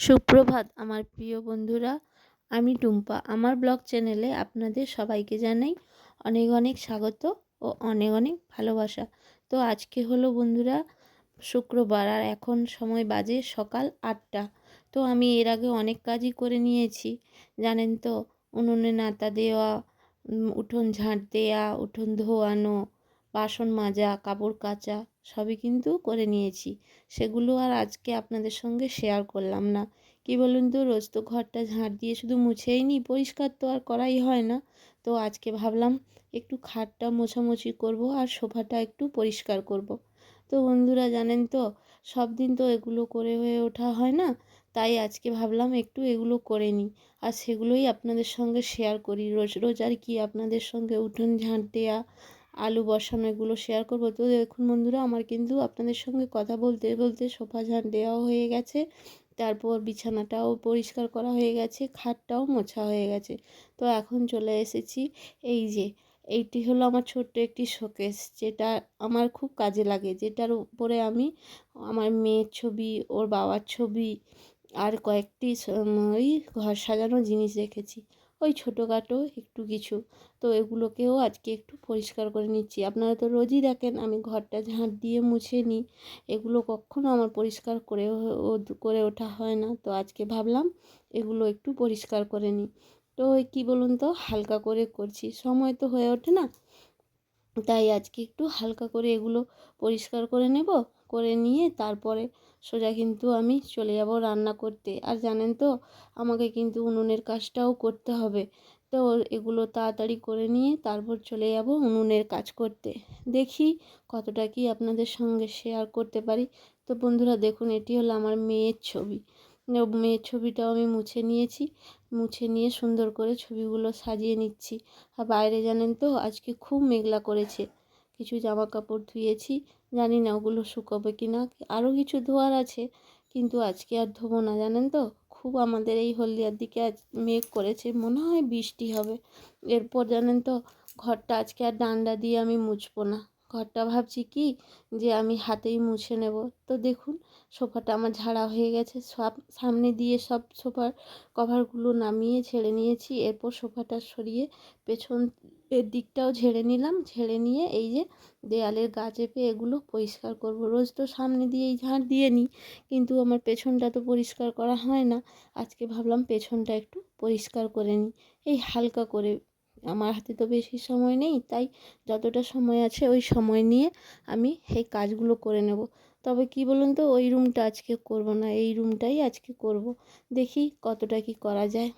সুপ্রভাত, আমার প্রিয় বন্ধুরা। আমি টুম্পা। আমার ব্লগ চ্যানেলে আপনাদের সবাইকে জানাই অনেক অনেক স্বাগত ও অনেক অনেক ভালোবাসা। তো আজকে হলো বন্ধুরা শুক্রবার আর এখন সময় বাজে সকাল আটটা। তো আমি এর আগে অনেক কাজই করে নিয়েছি, জানেন তো? উনুনে নাতা দেওয়া উঠোন ঝাঁট দেওয়া উঠোন ধোয়ানো বাসন মাজা, কাপড় কাচা, সবই কিন্তু করে নিয়েছি। সেগুলো আর আজকে আপনাদের সঙ্গে শেয়ার করলাম না। কি বলুন তো, রোজ তো ঘরটা ঝাঁট দিয়ে শুধু মুছেই নিই পরিষ্কার তো আর করাই হয় না। তো আজকে ভাবলাম একটু খাটটা মোছামুছি করব আর সোফাটা একটু পরিষ্কার করব। তো বন্ধুরা জানেন তো, সব দিন তো এগুলো করে হয়ে ওঠা হয় না। তাই আজকে ভাবলাম একটু এগুলো করে নিই আর সেগুলোই আপনাদের সঙ্গে শেয়ার করি। রোজ রোজ আর কি আপনাদের সঙ্গে উঠোন ঝাঁট দেওয়া আলু বসানো এগুলো শেয়ার করব। তো দেখুন বন্ধুরা, আমার কিন্তু আপনাদের সঙ্গে কথা বলতে বলতে সোফা ঝাঁট দেওয়া হয়ে গেছে, তারপর বিছানাটাও পরিষ্কার করা হয়ে গেছে, খাটটাও মোছা হয়ে গেছে। তো এখন চলে এসেছি, এই যে, এইটি হলো আমার ছোট্ট একটি শোকেস, যেটা আমার খুব কাজে লাগে, যেটার উপরে আমি আমার মেয়ের ছবি, ওর বাবার ছবি আর কয়েকটি ওই ঘর সাজানো জিনিস রেখেছি। ওই ছোটোখাটো একটু কিছু। তো এগুলোকেও আজকে একটু পরিষ্কার করে নিচ্ছি। আপনারা তো রোজই দেখেন, আমি ঘরটা ঝাঁট দিয়ে মুছে নিই। এগুলো কখনও আমার পরিষ্কার করে করে ওঠা হয় না। তো আজকে ভাবলাম এগুলো একটু পরিষ্কার করে নিই। তো ওই কী বলুন তো, হালকা করে করছি। সময় তো হয়ে ওঠে না। তাই আজকে একটু হালকা করে এগুলো পরিষ্কার করে নেব, করে নিয়ে তারপরে সোজা কিন্তু আমি চলে যাব রান্না করতে। আর জানেন তো, আমাকে কিন্তু উনুনের কাজটাও করতে হবে। তো এগুলো তাড়াতাড়ি করে নিয়ে তারপর চলে যাব উনুনের কাজ করতে। দেখি কতটা কি আপনাদের সঙ্গে শেয়ার করতে পারি। তো বন্ধুরা দেখুন, এটি হলো আমার মেয়ের ছবি। মেয়ের ছবিটাও আমি মুছে নিয়েছি। মুছে নিয়ে সুন্দর করে ছবিগুলো সাজিয়ে নিচ্ছি। আর বাইরে জানেন তো, আজকে খুব মেঘলা করেছে। কিছু জামা কাপড় ধুয়েছি। জানি না ওগুলো শুকোবে কি না আরও কিছু ধোয়ার আছে, কিন্তু আজকে আর ধোবো না, জানেন তো? খুব আমাদের এই হলদিয়ার দিকে আজ মেঘ করেছে, মনে হয় বৃষ্টি হবে। এরপর জানেন তো, ঘরটা আজকে আর ডান্ডা দিয়ে আমি মুছবো না। ঘরটা ভাবছি কি যে আমি হাতেই মুছে নেব। তো দেখুন, সোফাটা আমার ঝাড়া হয়ে গেছে। সব সামনে দিয়ে সব সোফার কভারগুলো নামিয়ে ছেড়ে নিয়েছি। এরপর সোফাটা সরিয়ে পেছন এর দিকটাও ঝেড়ে নিলাম। ঝেড়ে নিয়ে এই যে দেয়ালের গা চেপে এগুলো পরিষ্কার করব। রোজ তো সামনে দিয়েই ঝাড় দিয়ে নিই, কিন্তু আমার পেছনটা তো পরিষ্কার করা হয় না। আজকে ভাবলাম পেছনটা একটু পরিষ্কার করে নিই। এই হালকা করে আমার হাতে তো বেশি সময় নেই, তাই যতটা সময় আছে ওই সময় নিয়ে আমি এই কাজগুলো করে নেব। তবে কি বলুন তো, ওই রুমটা আজকে করব না, এই রুমটাই আজকে করব। দেখি কতটা কি করা যায়।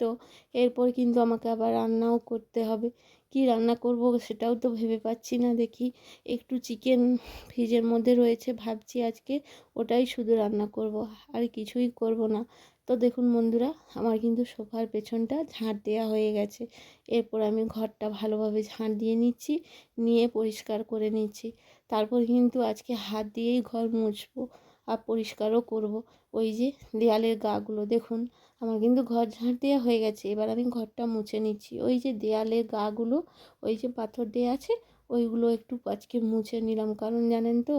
তো এরপর কিন্তু আমাকে আবার রান্নাও করতে হবে। কি রান্না করব সেটাও তো ভেবে পাচ্ছি না, দেখি একটু চিকেন ফ্রিজের মধ্যে রয়েছে, ভাবছি আজকে ওটাই শুধু রান্না করব, আর কিছুই করব না। তো দেখুন বন্ধুরা, আমার কিন্তু সোফার পেছনটা ঝাঁট দেওয়া হয়ে গেছে। এরপর আমি ঘরটা ভালোভাবে ঝাঁট দিয়ে নিচ্ছি, নিয়ে পরিষ্কার করে নিচ্ছি। তারপর কিন্তু আজকে হাত দিয়েই ঘর মুছবো আর পরিষ্কারও করব। ওই যে দেয়ালের গাগুলো দেখুন, আমার কিন্তু ঘর ঝাঁট দেওয়া হয়ে গেছে। এবার আমি ঘরটা মুছে নিচ্ছি। ওই যে দেয়ালের গাগুলো, ওই যে পাথর দেওয়া আছে, ওইগুলো একটু আজকে মুছে নিলাম। কারণ জানেন তো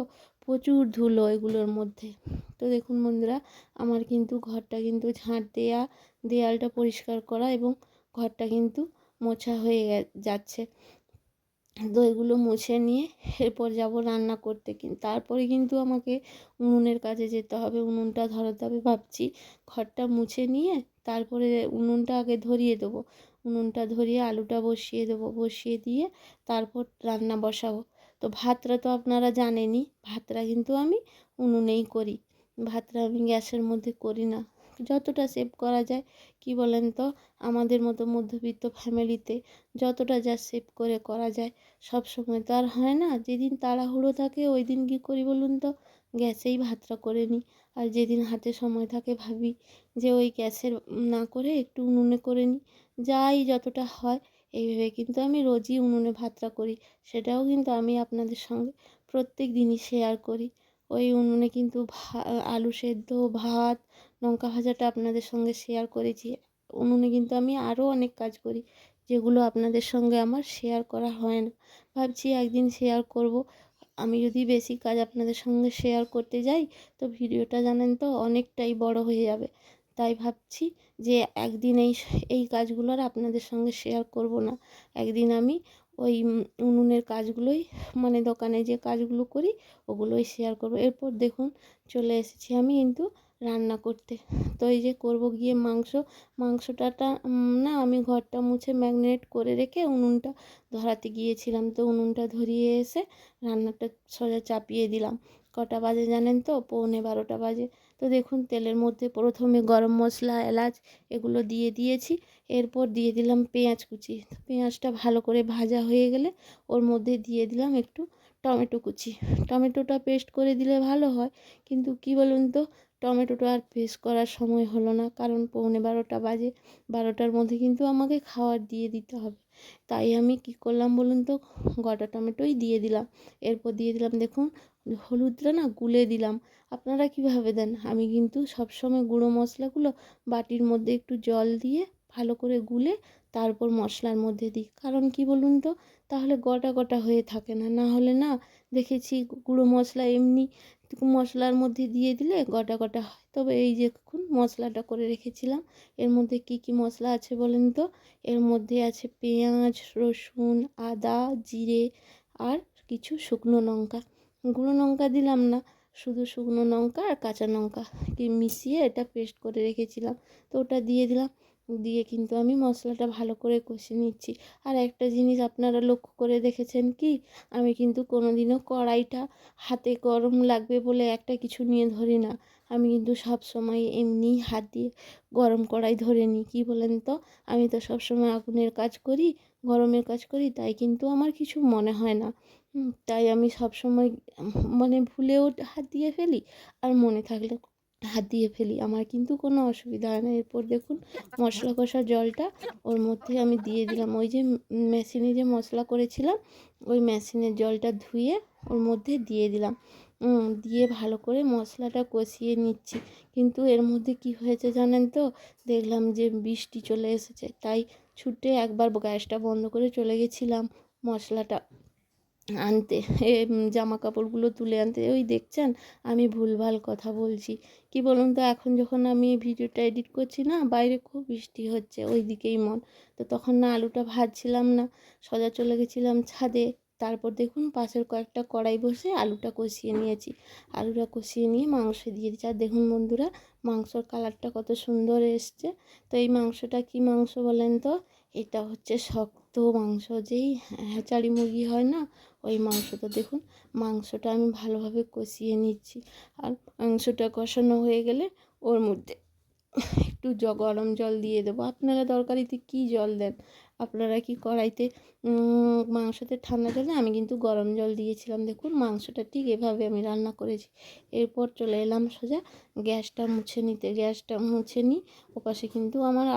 প্রচুর ধুলো এগুলোর মধ্যে। তো দেখুন বন্ধুরা, আমার কিন্তু ঘরটা কিন্তু ঝাঁট দেয়া, দেয়ালটা পরিষ্কার করা এবং ঘরটা কিন্তু মোছা হয়ে যাচ্ছে। তো এগুলো মুছে নিয়ে এরপর যাব রান্না করতে। কিন্তু তারপরে কিন্তু আমাকে উনুনের কাছে যেতে হবে। উনুনটা ধরাতে হবে ভাবছি। ঘরটা মুছে নিয়ে তারপরে উনুনটা আগে ধরিয়ে দেবো। উনুনটা ধরিয়ে আলুটা বসিয়ে দেবো। বসিয়ে দিয়ে তারপর রান্না বসাবো। তো ভাতটা তো আপনারা জানেনই, ভাতটা কিন্তু আমি উনুনেই করি। ভাতটা আমি গ্যাসের মধ্যে করি না। যতটা সেভ করা যায়, কি বলেন তো, আমাদের মতো মধ্যবিত্ত ফ্যামিলিতে যতটা যা সেভ করে করা যায়, সব সময় তো আর হয় না। যেদিন তাড়াহুড়ো থাকে, ওই দিন কী করি বলুন তো, গ্যাসেই ভাতটা করে নিই। আর যেদিন হাতে সময় থাকে, ভাবি যে ওই গ্যাসের না করে একটু উনুনে করে নিই। যাই যতটা হয় এইভাবে কিন্তু আমি রোজই উনুনে ভাতটা করি। সেটাও কিন্তু আমি আপনাদের সঙ্গে প্রত্যেক দিনই শেয়ার করি। ওই উনুনে কিন্তু আলু সেদ্ধ, ভাত, লঙ্কা ভাজাটা আপনাদের সঙ্গে শেয়ার করেছি। উনুনে কিন্তু আমি আরও অনেক কাজ করি, যেগুলো আপনাদের সঙ্গে আমার শেয়ার করা হয় না। ভাবছি একদিন শেয়ার করব। আমি যদি বেশি কাজ আপনাদের সঙ্গে শেয়ার করতে যাই, তো ভিডিওটা জানেন তো অনেকটাই বড় হয়ে যাবে। তাই ভাবছি যে একদিন এই এই কাজগুলো আর আপনাদের সঙ্গে শেয়ার করব না। একদিন আমি ওই উনুনের কাজগুলোই মানে দোকানে যে কাজগুলো করি, ওগুলোই শেয়ার করব। এরপর দেখুন, চলে এসেছি আমি কিন্তু রান্না করতে। তো এই যে করব গিয়ে মাংস, মাংসটাটা না আমি ঘরটা মুছে ম্যাগনেট করে রেখে উনুনটা ধরাতে গিয়েছিলাম। তো উনুনটা ধরিয়ে এসে রান্নাটা সোজা চাপিয়ে দিলাম। কটা বাজে জানেন তো? পৌনে বারোটা বাজে। তো দেখুন, তেলের মধ্যে প্রথমে গরম মশলা, এলাচ এগুলো দিয়ে দিয়েছি। এরপর দিয়ে দিলাম পেঁয়াজ কুচি। পেঁয়াজটা ভালো করে ভাজা হয়ে গেলে ওর মধ্যে দিয়ে দিলাম একটু টমেটো কুচি। টমেটোটা পেস্ট করে দিলে ভালো হয়। কিন্তু কি বলুন তো, টমেটোটা আর পেস্ট করার সময় হলো না। কারণ পৌনে বারোটা বাজে। বারোটার মধ্যে কিন্তু আমাকে খাওয়ার দিয়ে দিতে হবে। তাই আমি কি করলাম বলুন তো, গোটা টমেটোই দিয়ে দিলাম। এরপর দিয়ে দিলাম দেখুন হলুদটা না গুলে দিলাম। আপনারা কীভাবে দেন? আমি কিন্তু সবসময় গুঁড়ো মশলাগুলো বাটির মধ্যে একটু জল দিয়ে ভালো করে গুলে তারপর মশলার মধ্যে দিই। কারণ কি বলুন তো? তাহলে গোটা গোটা হয়ে থাকে না। না হলে না দেখেছি গুঁড়ো মশলা এমনি মশলার মধ্যে দিয়ে দিলে গোটা গোটা হয়। তবে এই যে দেখুন মশলাটা করে রেখেছিলাম। এর মধ্যে কি কি মশলা আছে বলেন তো? এর মধ্যে আছে পেঁয়াজ, রসুন, আদা, জিরে আর কিছু শুকনো লঙ্কা। গুঁড়ো লঙ্কা দিলাম না, শুধু শুকনো লঙ্কা আর কাঁচা লঙ্কা কি মিশিয়ে এটা পেস্ট করে রেখেছিলাম। তো ওটা দিয়ে দিলাম, দিয়ে কিন্তু আমি মশলাটা ভালো করে কষে নিচ্ছি। আর একটা জিনিস আপনারা লক্ষ্য করে দেখেছেন কি, আমি কিন্তু কোনো দিনও কড়াইটা হাতে গরম লাগবে বলে একটা কিছু নিয়ে ধরি না। আমি কিন্তু সব সময় এমনি হাত দিয়ে গরম কড়াই ধরে নিই, কী বলেন তো? আমি তো সব সময় আগুনের কাজ করি, গরমের কাজ করি, তাই কিন্তু আমার কিছু মনে হয় না। তাই আমি সব সময় মানে ভুলেও হাত দিয়ে ফেলি আর মনে থাকলে হাত দিয়ে ফেলি। আমার কিন্তু কোনো অসুবিধা হয় না। এরপর দেখুন, মশলা কষার জলটা ওর মধ্যে আমি দিয়ে দিলাম। ওই যে মেশিনে যে মশলা করেছিলাম, ওই মেশিনের জলটা ধুয়ে ওর মধ্যে দিয়ে দিলাম। দিয়ে ভালো করে মশলাটা কষিয়ে নিচ্ছি। কিন্তু এর মধ্যে কি হয়েছে জানেন তো? দেখলাম যে বৃষ্টি চলে এসেছে, তাই ছুটে একবার গ্যাসটা বন্ধ করে চলে গেছিলাম মশলাটা। আনতে, এ জামা কাপড়গুলো তুলে আনতে, ওই দেখছেন? আমি ভুলভাল কথা বলছি। কি বলুন তো, এখন যখন আমি ভিডিওটা এডিট করছি না, বাইরে খুব বৃষ্টি হচ্ছে ওই দিকেই মন। তো তখন না আলুটা ভাজছিলাম না, সজা চলে গেছিলাম ছাদে। তারপর দেখুন, পাশের কয়েকটা কড়াই বসে আলুটা কষিয়ে নিয়েছি। আলুটা কষিয়ে নিয়ে মাংস দিয়ে দিচ্ছি আর দেখুন বন্ধুরা, মাংসর কালারটা কত সুন্দর এসছে। তো এই মাংসটা কি মাংস বলেন তো? এটা হচ্ছে শক্ত মাংস যেই হ্যাচারি মুরগি হয় না, ওই মাংসটা দেখুন, মাংসটা আমি ভালোভাবে কষিয়ে নিচ্ছি। আর মাংসটা কষানো হয়ে গেলে ওর মধ্যে একটু জ, গরম জল দিয়ে দেবো। আপনারা তরকারিতে কী জল দেন? আপনারা কি কড়াইতে মাংসতে ঠান্ডা জলে? আমি কিন্তু গরম জল দিয়েছিলাম, দেখুন, মাংসটা ঠিক এভাবে আমি রান্না করেছি। এরপর চলে এলাম সোজা, গ্যাসটা মুছে নিতে। গ্যাসটা মুছে নিই, ওপাশে কিন্তু আমার